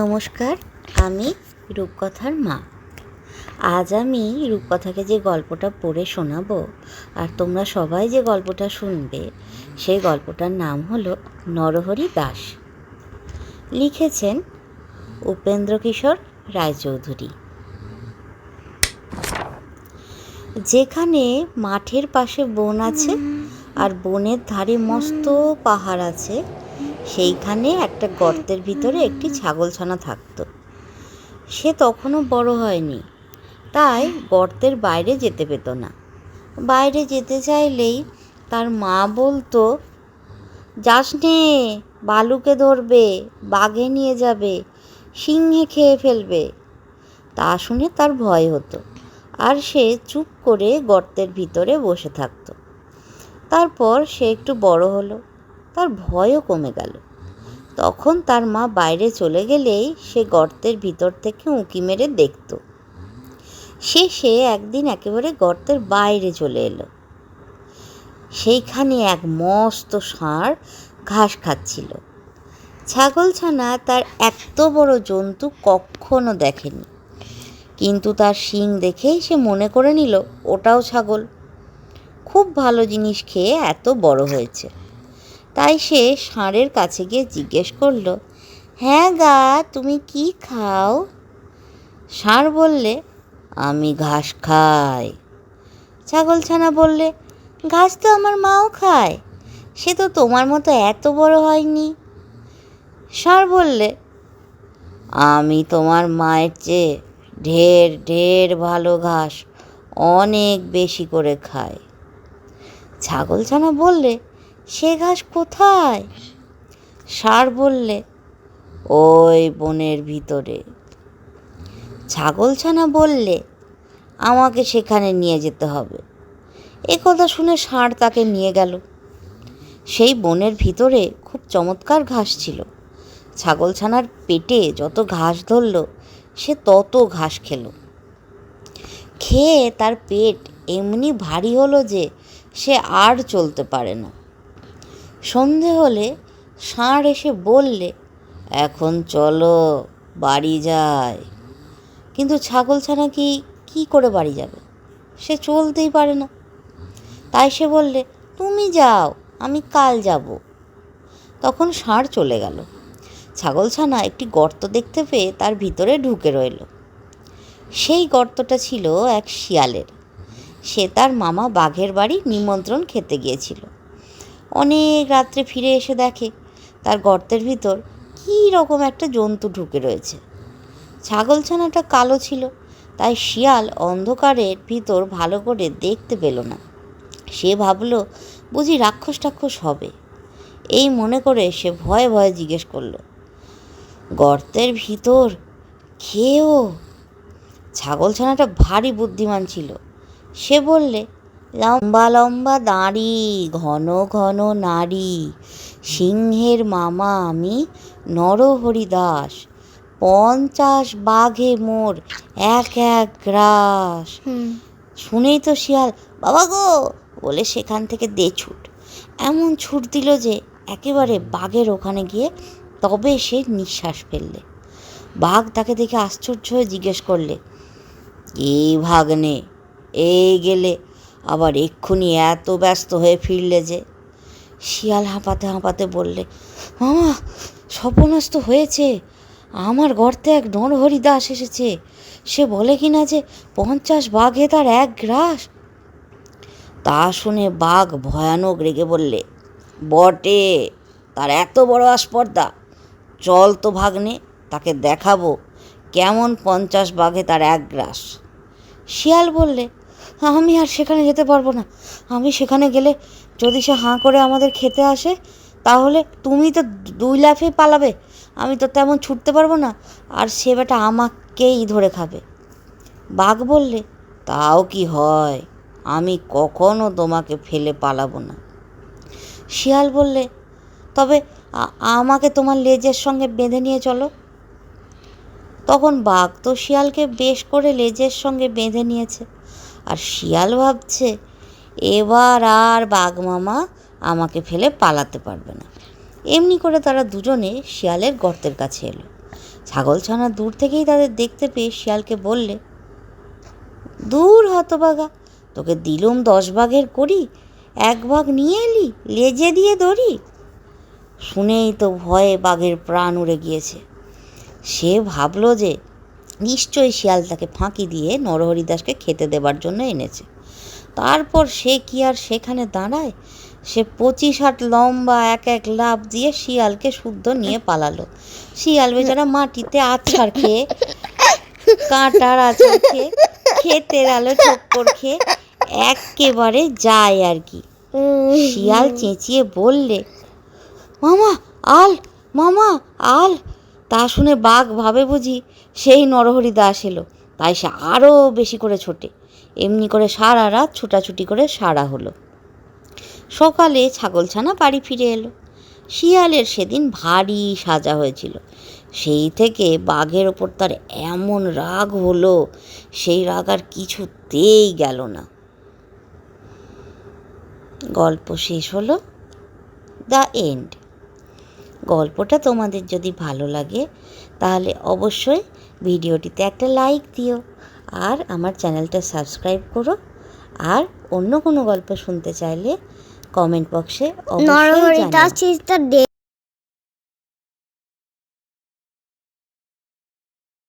নমস্কার, আমি রূপকথার মা। আজ আমি রূপকথাকে যে গল্পটা পড়ে শোনাবো, আর তোমরা সবাই যে গল্পটা শুনবে, সেই গল্পটার নাম হলো নরহরি দাস। লিখেছেন উপেন্দ্র কিশোর রায়চৌধুরী। যেখানে মাঠের পাশে বন আছে, আর বনের ধারে মস্ত পাহাড় আছে সেইখানে একটা গর্তের ভিতরে একটি ছাগলছানা থাকতো। সে তখনও বড় হয়নি, তাই গর্তের বাইরে যেতে পেত না। বাইরে যেতে চাইলেই তার মা বলতো, যাস নে, বালুকে ধরবে, বাঘে নিয়ে যাবে, সিংহে খেয়ে ফেলবে। তা শুনে তার ভয় হতো আর সে চুপ করে গর্তের ভিতরে বসে থাকতো। তারপর সে একটু বড় হলো। তার ভয়ও কমে গেল। তখন তার মা বাইরে চলে গেলেই সে গর্তের ভিতর থেকে উঁকি মেরে দেখত। সে সে একদিন একেবারে গর্তের বাইরে চলে এলো। সেইখানে এক মস্ত ষাঁড় ঘাস খাচ্ছিল। ছাগলছানা তার এত বড় জন্তু কখনো দেখেনি। কিন্তু তার শিং দেখেই সে মনে করে নিল, ওটাও ছাগল। খুব ভালো জিনিস খেয়ে এত বড় হয়েছে। তাই সে ষাঁড়ের কাছে গিয়ে জিজ্ঞেস করল হ্যাঁ গা, তুমি কি খাও? ষাঁড় বললে, আমি ঘাস খাই। ছাগলছানা বললে, ঘাস তো আমার মাও খায়, সে তো তোমার মতো এত বড় হয়নি। ষাঁড় বললে, আমি তোমার মায়ের চেয়ে ঢের ঢের ভালো ঘাস অনেক বেশি করে খাই। ছাগলছানা বললে সে ঘাস কোথায়? ষাঁড় বললে, ওই বনের ভিতরে। ছাগলছানা বললে, আমাকে সেখানে নিয়ে যেতে হবে। এ কথা শুনে ষাঁড় তাকে নিয়ে গেল। সেই বনের ভিতরে খুব চমৎকার ঘাস ছিল। ছাগলছানার পেটে যত ঘাস ধরল, সে তত ঘাস খেলো। খেয়ে তার পেট এমনি ভারী হলো যে সে আর চলতে পারে না। সন্ধে হলে ষাঁড় এসে বললে, এখন চলো বাড়ি যায় কিন্তু ছাগল ছাগলছানা কি, কী করে বাড়ি যাবে? সে চলতেই পারে না। তাই সে বললে, তুমি যাও, আমি কাল যাব। তখন ষাঁড় চলে গেল। ছাগলছানা একটি গর্ত দেখতে পেয়ে তার ভিতরে ঢুকে রইল। সেই গর্তটা ছিল এক শিয়ালের। সে তার মামা বাঘের বাড়ি নিমন্ত্রণ খেতে গিয়েছিল। অনেক রাত্রে ফিরে এসে দেখে তার গর্তের ভিতর কী রকম একটা জন্তু ঢুকে রয়েছে। ছাগলছানাটা কালো ছিল, তাই শিয়াল অন্ধকারের ভিতর ভালো করে দেখতে পেল না। সে ভাবলো, বুঝি রাক্ষস টাক্ষস হবে। এই মনে করে সে ভয়ে ভয়ে জিজ্ঞেস করল, গর্তের ভিতর খেয়েও ছাগলছানাটা ভারী বুদ্ধিমান ছিল। সে বললে লম্বা লম্বা দাঁড়ি ঘন ঘন নারী সিংহের মামা আমি নরহরি দাস পঞ্চাশ বাঘে মোর এক এক গ্রাস। শুনেই তো শিয়াল বাবা গো! বলে সেখান থেকে দে ছুট। এমন ছুট দিল যে একেবারে বাঘের ওখানে গিয়ে তবে সে নিঃশ্বাস ফেললে। বাঘ তাকে দেখে আশ্চর্য হয়ে জিজ্ঞেস করলে এই ভাগ্নে? এই গেলে আবার এক্ষুনি এত ব্যস্ত হয়ে ফিরলে যে। শিয়াল হাঁপাতে হাঁপাতে বললে, মামা, সর্বনাশ তো হয়েছে। আমার গর্তে এক নরহরি দাস এসেছে। সে বলে কি না যে, পঞ্চাশ বাঘে তার এক গ্রাস। তা শুনে বাঘ ভয়ানক রেগে বললে, বটে, তার এত বড় আস্পর্দা চল তো ভাগ্নে, তাকে দেখাবো কেমন পঞ্চাশ বাঘে তার এক গ্রাস। শিয়াল বললে আমি আর সেখানে যেতে পারব না। আমি সেখানে গেলে যদি সে হাঁ করে আমাদের খেতে আসে, তাহলে তুমি তো দুই লাফে পালাবে। আমি তো তেমন ছুটতে পারব না। আর সে বেটা আমাকেই ধরে খাবে। বাঘ বললে, তাও কি হয়? আমি কখনো তোমাকে ফেলে পালাবো না। শিয়াল বললে, তবে আমাকে তোমার লেজের সঙ্গে বেঁধে নিয়ে চলো। তখন বাঘ তো শিয়ালকে বেশ করে লেজের সঙ্গে বেঁধে নিয়েছে। আর শিয়াল ভাবছে, এবার আর বাঘ মামা আমাকে ফেলে পালাতে পারবে না। এমনি করে তারা দুজনে শিয়ালের গর্তের কাছে এলো। ছাগলছানা দূর থেকেই তাদের দেখতে পেয়ে শিয়ালকে বললে, দূর হতবাগা তোকে দিলুম দশ ভাগের করি, এক ভাগ নিয়ে এলি, লেজে দিয়ে দড়ি শুনেই তো ভয়ে বাঘের প্রাণ উড়ে গিয়েছে। সে ভাবলো যে নিশ্চয়ই শিয়াল তাকে ফাঁকি দিয়ে নরহরিদাসকে খেতে দেবার জন্য এনেছে। তারপর সে কি আর সেখানে দাঁড়ায়? সে পঁচিশ হাত লম্বা এক এক লাভ দিয়ে শিয়ালকে শুদ্ধ নিয়ে পালালো। শিয়াল বেচারা মাটিতে আছাড় খেয়ে, কাঁটার আছাড় খেয়ে, ক্ষেতের আলো চক্কর খেয়ে একেবারে যায় আর কি। শিয়াল চেঁচিয়ে বললে, মামা, আল মামা, আল। তা শুনে বাঘ ভাবে বুঝি সেই নরহরি দাস এলো। তাই সে আরও বেশি করে ছোটে। এমনি করে সারা রাত ছুটাছুটি করে সারা হলো। সকালে ছাগলছানা বাড়ি ফিরে এলো। শিয়ালের সেদিন ভারী সাজা হয়েছিল। সেই থেকে বাঘের ওপর তার এমন রাগ হলো, সেই রাগ আর কিছুতেই গেল না। গল্প শেষ হলো। The end. গল্পটা তোমাদের যদি ভালো লাগে তাহলে অবশ্যই ভিডিওটিতে একটা লাইক দিও আর আমার চ্যানেলটা সাবস্ক্রাইব করো। আর অন্য কোনো গল্প শুনতে চাইলে কমেন্ট বক্সে অবশ্যই জানিও।